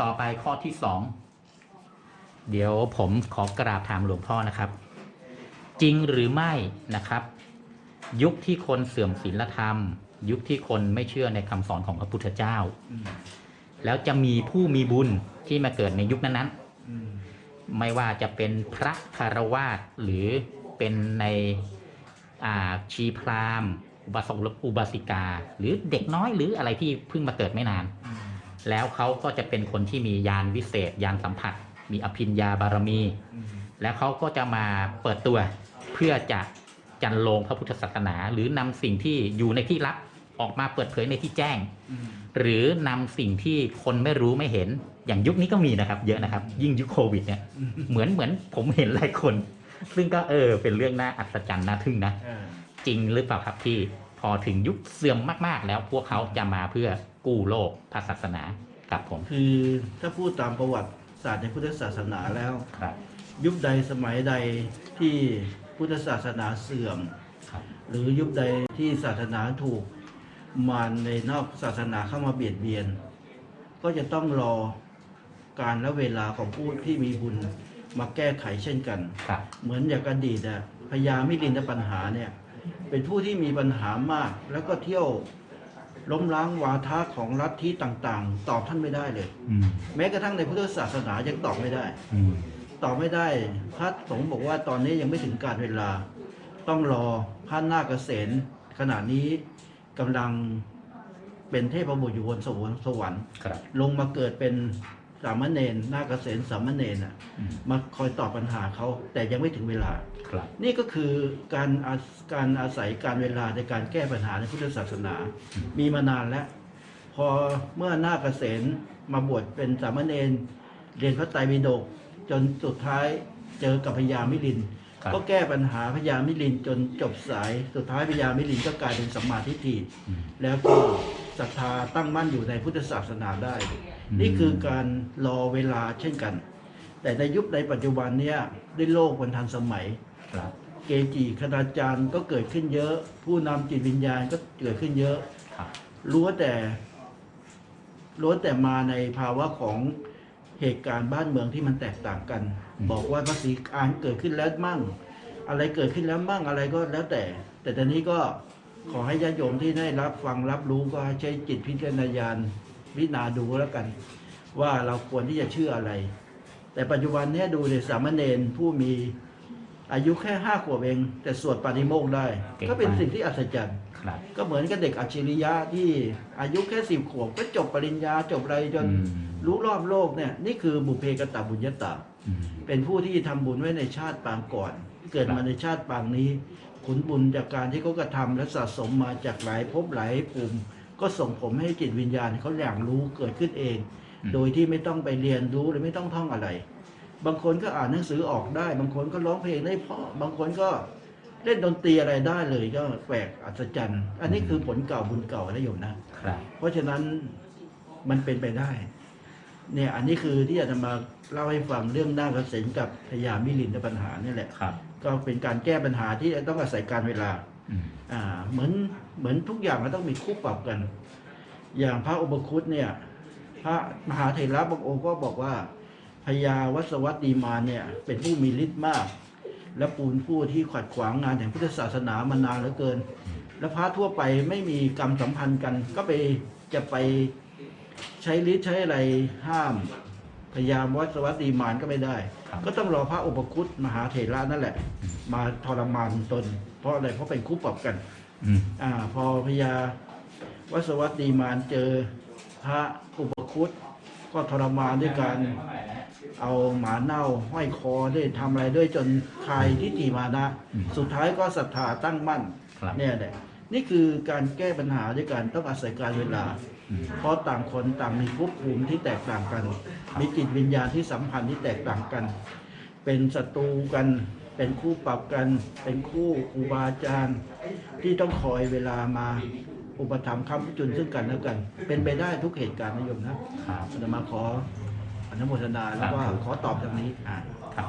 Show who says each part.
Speaker 1: ต่อไปข้อที่สองเดี๋ยวผมขอกราบถามหลวงพ่อนะครับ จริงหรือไม่นะครับ ยุคที่คนเสื่อมศีลธรรม ยุคที่คนไม่เชื่อในคำสอนของพระพุทธเจ้า แล้วจะมีผู้มีบุญที่มาเกิดในยุคนั้นๆไม่ว่าจะเป็นพระคารวาสหรือเป็นในอ่าชีพราหมณ์อุบาสกอุบาสิกา หรือเด็กน้อยหรืออะไรที่เพิ่งมาเกิดไม่นาน
Speaker 2: อ
Speaker 1: แล้วเขาก็จะเป็นคนที่มียานวิเศษ ยานสัมผัส มีอภิญญาบารมี
Speaker 2: อืม
Speaker 1: แล้วเขาก็จะมาเปิดตัวเพื่อจะจันโลงพระพุทธศาสนา หรือนำสิ่งที่อยู่ในที่ลับออกมาเปิดเผยในที่แจ้ง
Speaker 2: อืม
Speaker 1: หรือนำสิ่งที่คนไม่รู้ไม่เห็นอย่างยุคนี้ก็มีนะครับ เยอะนะครับ ยิ่งยุคโควิดเนี่ย
Speaker 2: อืม
Speaker 1: เหมือนเหมือนผมเห็นหลายคน ซึ่งก็เออเป็นเรื่องน่าอัศจรรย์น่าทึ่งนะ
Speaker 2: อ่า
Speaker 1: จริงหรือเปล่าครับที่พอถึงยุคเสื่อมมาก ๆ แล้วพวกเขาจะมาเพื่อ กู้โลกพระศาสนาครับผม
Speaker 2: คือถ้าพูดตามประวัติศาสตร์ในพุทธศาสนาแล้ว
Speaker 1: ครับ
Speaker 2: ยุคใดสมัยใดที่พุทธศาสนาเสื่อม
Speaker 1: ครับ
Speaker 2: หรือยุคใดที่ศาสนาถูกมารในนอกศาสนาเข้ามาเบียดเบียน ก็จะต้องรอการและเวลาของผู้ที่มีบุญมาแก้ไขเช่นกัน
Speaker 1: ครับ
Speaker 2: เหมือนอย่างอดีตอะพญามิลินทปัญหาเนี่ย เป็นผู้ที่มีปัญหามาก แล้วก็เที่ยว ล้มล้างวาทะของลัทธิต่างๆ ตอบท่านไม่ได้เลย
Speaker 1: อืม
Speaker 2: แม้กระทั่งในพุทธศาสนายังตอบไม่ได้
Speaker 1: อืม
Speaker 2: ตอบไม่ได้พระสงฆ์บอกว่าตอนนี้ยังไม่ถึงการเวลา ต้องรอพระนาคเษนขณะนี้กำลังเป็นเทพบุตรอยู่บนสวรรค์สวรรค์
Speaker 1: ครับ
Speaker 2: ลงมาเกิดเป็น สามเณรนาคเษนสามเณรน่ะ
Speaker 1: อืม
Speaker 2: มาคอยตอบปัญหาเขาแต่ยังไม่ถึงเวลา
Speaker 1: ครับ
Speaker 2: นี่ก็คือการอาการอาศัยการเวลาในการแก้ปัญหาในพุทธศาสนา มีมานานแล้ว พอเมื่อนาคเษนมาบวชเป็นสามเณรเรียนพระไตรปิฎกจนสุดท้ายเจอกับพญามิลิน
Speaker 1: ครับ
Speaker 2: ก็แก้ปัญหาพญามิลินจนจบสาย สุดท้ายพญามิลินก็กลายเป็นสัมมาทิฏฐิ
Speaker 1: อืม
Speaker 2: แล้วก็ ศรัทธาตั้งมั่นอยู่ในพุทธศาสนาได้
Speaker 1: อืม
Speaker 2: นี่คือการรอเวลาเช่นกัน แต่ในยุคในปัจจุบันเนี่ยด้วยโลกมันทันสมัย
Speaker 1: ครับ
Speaker 2: เกจิคณาจารย์ก็เกิดขึ้นเยอะ ผู้นำจิตวิญญาณก็เกิดขึ้นเยอะ
Speaker 1: ครับ
Speaker 2: ล้วนแต่ล้วนแต่มาในภาวะของเหตุการณ์บ้านเมืองที่มันแตกต่างกัน บอกว่าภาษีการเกิดขึ้นแล้วมั่ง อะไรเกิดขึ้นแล้วมั่งอะไรก็แล้วแต่ แต่ตอนนี้ก็ ขอให้ญาติโยมที่ได้รับฟังรับรู้ก็ใช้จิตพิจารณญาณพิจารณาดูแล้วกัน ว่าเราควรที่จะเชื่ออะไร แต่ปัจจุบันเนี้ยดูในสามเณรผู้มีอายุแค่ห้าขวบเอง แต่สวดปาฏิโมกข์ได้ ก็เป็นสิ่งที่อัศจรรย์
Speaker 1: ครับ
Speaker 2: ก็เหมือนกับเด็กอัจฉริยะที่อายุแค่สิบขวบ ก็จบปริญญาจบอะไรจน
Speaker 1: อืม
Speaker 2: รู้รอบโลกเนี่ยนี่คือบุพเพกตบุญญาตา
Speaker 1: อืม
Speaker 2: เป็นผู้ที่ทำบุญไว้ในชาติปางก่อน เกิดมาในชาติปางนี้ ขุนบุญจากการที่เขากระทำและสะสมมาจากหลายภพหลายภูมิก็ส่งผมให้จิตวิญญาณเขาอย่างรู้เกิดขึ้นเอง โดยที่ไม่ต้องไปเรียนรู้หรือไม่ต้องท่องอะไร บางคนก็อ่านหนังสือออกได้ บางคนก็ร้องเพลงได้เพราะบางคนก็เล่นดนตรีอะไรได้เลยก็แปลกอัศจรรย์อันนี้คือผลเก่าบุญเก่านะโยมนะ
Speaker 1: ครับ
Speaker 2: เพราะฉะนั้นมันเป็นไปได้ เนี่ยอันนี้คือที่จะมาเล่าให้ฟังเรื่องนาคเษนกับพญามิลินปัญหานี่แหละ
Speaker 1: ครับ
Speaker 2: ก็เป็นการแก้ปัญหาที่ต้องอาศัยการเวลา
Speaker 1: อืม
Speaker 2: อ่าเหมือนเหมือนทุกอย่างมันต้องมีคู่ปรับกัน อย่างพระอุปคุตเนี่ย พระมหาเถระบางองค์ก็บอกว่าพญาวัสวัตดีมานเนี่ย เป็นผู้มีฤทธิ์มาก และปูนผู้ที่ขัดขวางงานแห่งพุทธศาสนามานานเหลือเกิน และพระทั่วไปไม่มีกรรมสัมพันธ์กันก็ไปจะไป ใช้ฤทธิ์ใช้อะไรห้าม พยายามวัสวัตดีมานก็ไม่ได้
Speaker 1: ครับ
Speaker 2: ก็ต้องรอพระอุปคุตมหาเถระนั่นแหละ มาทรมานตน เพราะอะไรเพราะเป็นคู่ปรับกัน
Speaker 1: อืม
Speaker 2: อ่าพอพญาวัสวัตดีมานเจอพระอุปคุตก็ทรมานด้วยการเอาหมาเน่าห้อยคอด้วยทำอะไรด้วยจนคลายทิฏฐิมานะ
Speaker 1: อืม
Speaker 2: สุดท้ายก็ศรัทธาตั้งมั่น
Speaker 1: ครับ
Speaker 2: เนี่ยแหละ นี่คือการแก้ปัญหาด้วยการต้องอาศัยการเวลา
Speaker 1: อืม
Speaker 2: เพราะต่างคนต่างมีภพภูมิที่แตกต่างกัน มีจิตวิญญาณที่สัมพันธ์ที่แตกต่างกัน เป็นศัตรูกัน เป็นคู่ปรับกัน เป็นคู่ครูบาอาจารย์ที่ต้องคอยเวลามาอุปถัมภ์คำจุนซึ่งกันและกัน เป็นไปได้ทุกเหตุการณ์นะโยมนะครับอาตมาขออนุโมทนาแล้วก็ขอตอบจากนี้อ่า
Speaker 1: ครับ